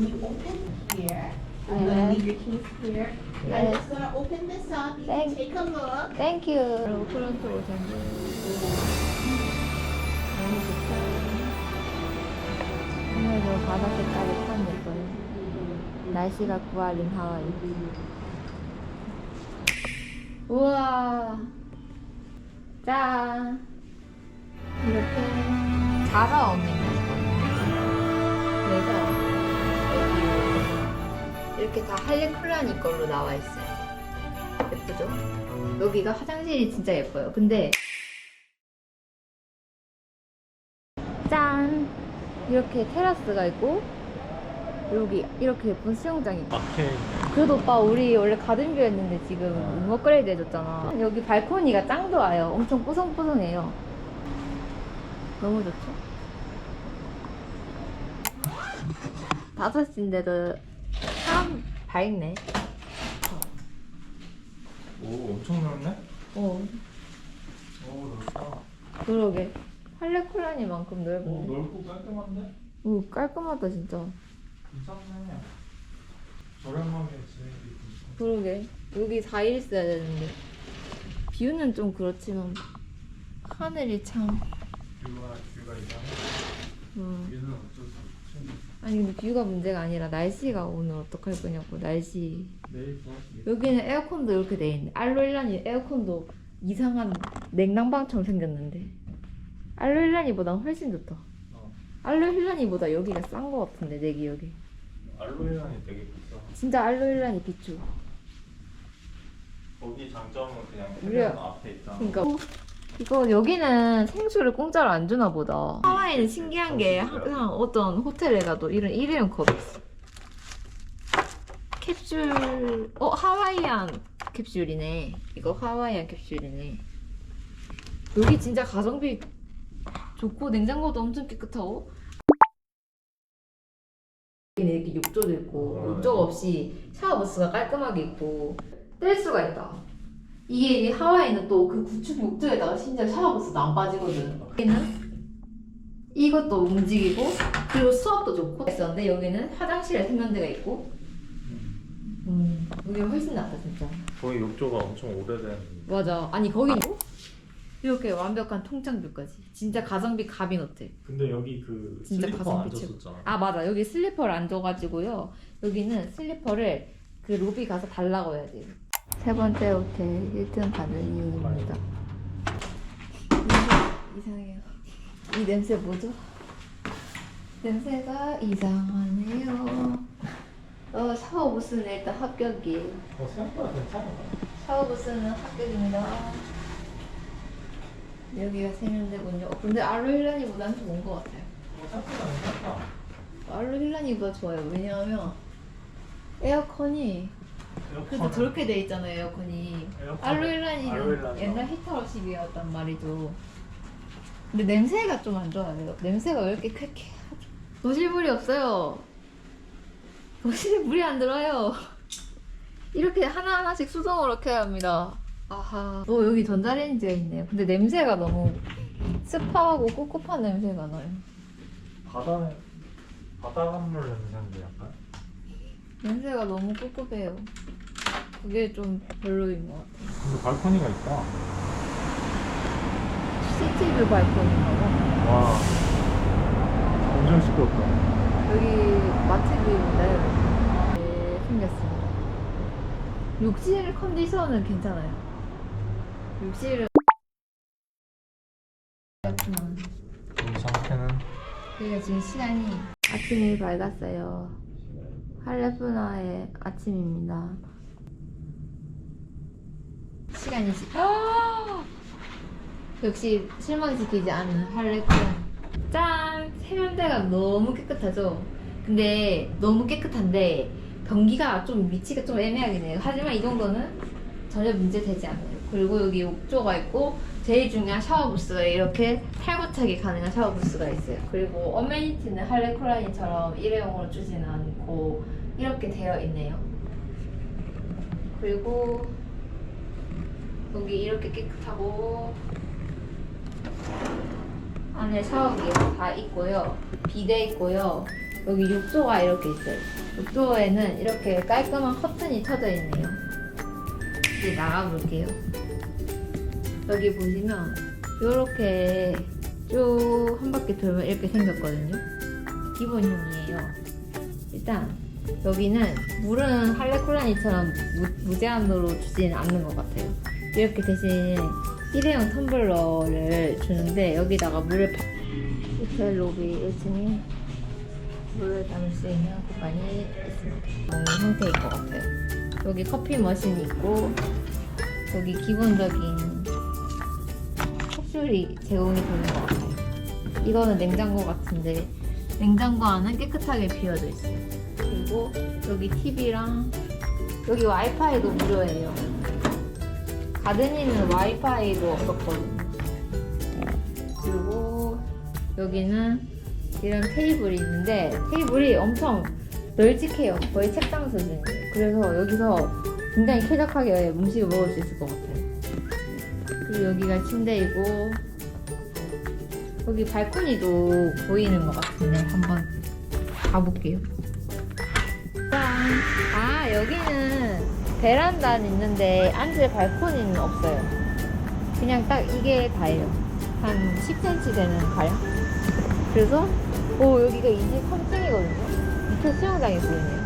when you open here, Uh-huh. gonna leave your keys here. I'm just gonna open this up. You Thank- can take a look. 땡큐. 프론트로 잠겨. 너무 좋다. 오늘도 바다 색깔이 참 예뻐요. 날씨가 구할린 하와이. 우와. 짠. 이렇게 자가 없는 곳이거든요. 그래서 이렇게 다 할리쿨라니 걸로 나와 있어요. 예쁘죠? 여기가 화장실이 진짜 예뻐요. 근데 짠 이렇게 테라스가 있고 여기 이렇게 예쁜 수영장이 있고 그래도 오빠 우리 원래 가든뷰였는데 지금 룸 업그레이드 해줬잖아. 여기 발코니가 짱 좋아요. 엄청 뽀송뽀송해요. 너무 좋죠? 다섯 시인데도 사람 밝네. 오 엄청 넓네? 어, 오 넓다 그러게. 할레콜라니만큼 오 넓은데. 넓고 깔끔한데? 오, 깔끔하다 진짜. 괜찮네 저렴하게 지내기 그러게. 여기 4일 있어야 되는데. 뷰는 좀 그렇지만 하늘이 참. 뷰가 뷰가 이상해 음. 뷰는 어쩔 수 아니 근데 뷰가 문제가 아니라 날씨가 오늘 어떡할 거냐고 날씨. 내일 여기는 에어컨도 이렇게 돼 있네. 알로일란이 에어컨도 이상한 냉난방처럼 생겼는데. 알로일란이보다 훨씬 좋다. 어. 알로일란이보다 여기가 싼 거 같은데 내 기억에. 알로에란이 되게 비싸 진짜 알로일란이 비추. 거기 장점은 그냥 우리가- 해변 앞에 있다 그러니까 이거 여기는 생수를 공짜로 안 주나 보다. 하와이는 신기한 게 항상 어떤 호텔에 가도 이런 일회용 컵이 있어. 캡슐 어 하와이안 캡슐이네. 이거 하와이안 캡슐이네. 여기 진짜 가성비 좋고 냉장고도 엄청 깨끗하고 여기는 이렇게 욕조도 있고 욕조 없이 샤워 부스가 깔끔하게 있고 뗄 수가 있다. 이게 이 하와이는 또 그 구축 욕조에다가 심지어 샤워부스도 안 빠지거든. 여기는 이것도 움직이고 그리고 수압도 좋고 있었는데 여기는 화장실에 세면대가 있고 음 여기 훨씬 낫다 진짜. 거기 욕조가 엄청 오래된 맞아. 아니 거기 이렇게 완벽한 통창뷰까지. 진짜 가성비 갑인 호텔. 근데 여기 그 진짜 슬리퍼 가성비 안 최고. 줬었잖아 아 맞아. 여기 슬리퍼를 안 줘가지고요. 여기는 슬리퍼를 그 로비 가서 달라고 해야 돼요. 세 번째 호텔 1등 받은 이유입니다. 이상해요. 이 냄새 뭐죠? 냄새가 이상하네요. 어, 샤워 부스는 일단 합격이에요. 어, 생각보다 괜찮아 샤워 부스는 합격입니다. 여기가 세면대군요. 어, 근데 알로힐라니보다는 좋은 것 같아요. 어, 생각보다 괜찮다 알로힐라니보다 좋아요. 왜냐하면 에어컨이 그래도 저렇게 돼 있잖아요. 에어컨이. 에어컨- 알로일란이는 알로일란이요? 옛날 히터식이었단 말이죠. 근데 냄새가 좀 안 좋아요. 냄새가 왜 이렇게 쾌쾌하죠? 거실물이 없어요. 거실에 물이 안 들어요. 이렇게 하나하나씩 수동으로 켜야 합니다. 아하. 어, 여기 전자레인지가 있네요. 근데 냄새가 너무 습하고 꿉꿉한 냄새가 나요. 바다 바닷물 냄새인데 약간 냄새가 너무 꿉꿉해요. 그게 좀 별로인 것 같아요. 근데 발코니가 있다 발코니인가 봐. 와 엄청 시끄럽다 여기 맛집인데 네, 생겼습니다. 욕실 컨디션은 괜찮아요. 욕실은 그렇지만 이 상태는 저희가 지금 시간이 아침이 밝았어요. 할레푸나의 아침입니다. 시간이 시... 역시 실망시키지 않는 할레푸나. 짠! 세면대가 너무 깨끗하죠? 근데 너무 깨끗한데 변기가 좀 위치가 좀 애매하긴 해요. 하지만 이 정도는 전혀 문제 되지 않아요. 그리고 여기 욕조가 있고 제일 중요한 샤워 부스가 이렇게 탈거차기 가능한 샤워 부스가 있어요. 그리고 어메니티는 할레콜라인처럼 일회용으로 주지는 않고 이렇게 되어 있네요. 그리고 여기 이렇게 깨끗하고 안에 샤워기가 다 있고요. 비데 있고요. 여기 욕조가 이렇게 있어요. 욕조에는 이렇게 깔끔한 커튼이 쳐져 있네요. 이제 나가볼게요. 여기 보시면 이렇게 쭉 한 바퀴 돌면 이렇게 생겼거든요. 기본형이에요. 일단 여기는 물은 할레콜라니처럼 무, 제한으로 주지는 않는 것 같아요. 이렇게 대신 일회용 텀블러를 주는데 여기다가 물을 파... 호텔 로비 1층에 물을 담을 수 있는 공간이 있습니다. 먹는 상태인 것 같아요. 여기 커피 머신이 있고 여기 기본적인 컵술이 제공이 되는 것 같아요. 이거는 냉장고 같은데 냉장고 안은 깨끗하게 비워져 있어요. 그리고 여기 TV랑 여기 와이파이도 무료예요. 가든이는 와이파이도 없었거든요. 그리고 여기는 이런 테이블이 있는데 테이블이 엄청 널찍해요. 거의 책상 수준이에요. 그래서 여기서 굉장히 쾌적하게 음식을 먹을 수 있을 것 같아요. 그리고 여기가 침대이고 여기 발코니도 보이는 것 같은데 한번 가볼게요. 짠! 아 여기는 베란다는 있는데 앉을 발코니는 없어요. 그냥 딱 이게 다예요. 한 10cm 되는 가량. 그래서 오 여기가 23층이거든요. 밑에 수영장이 보이네요.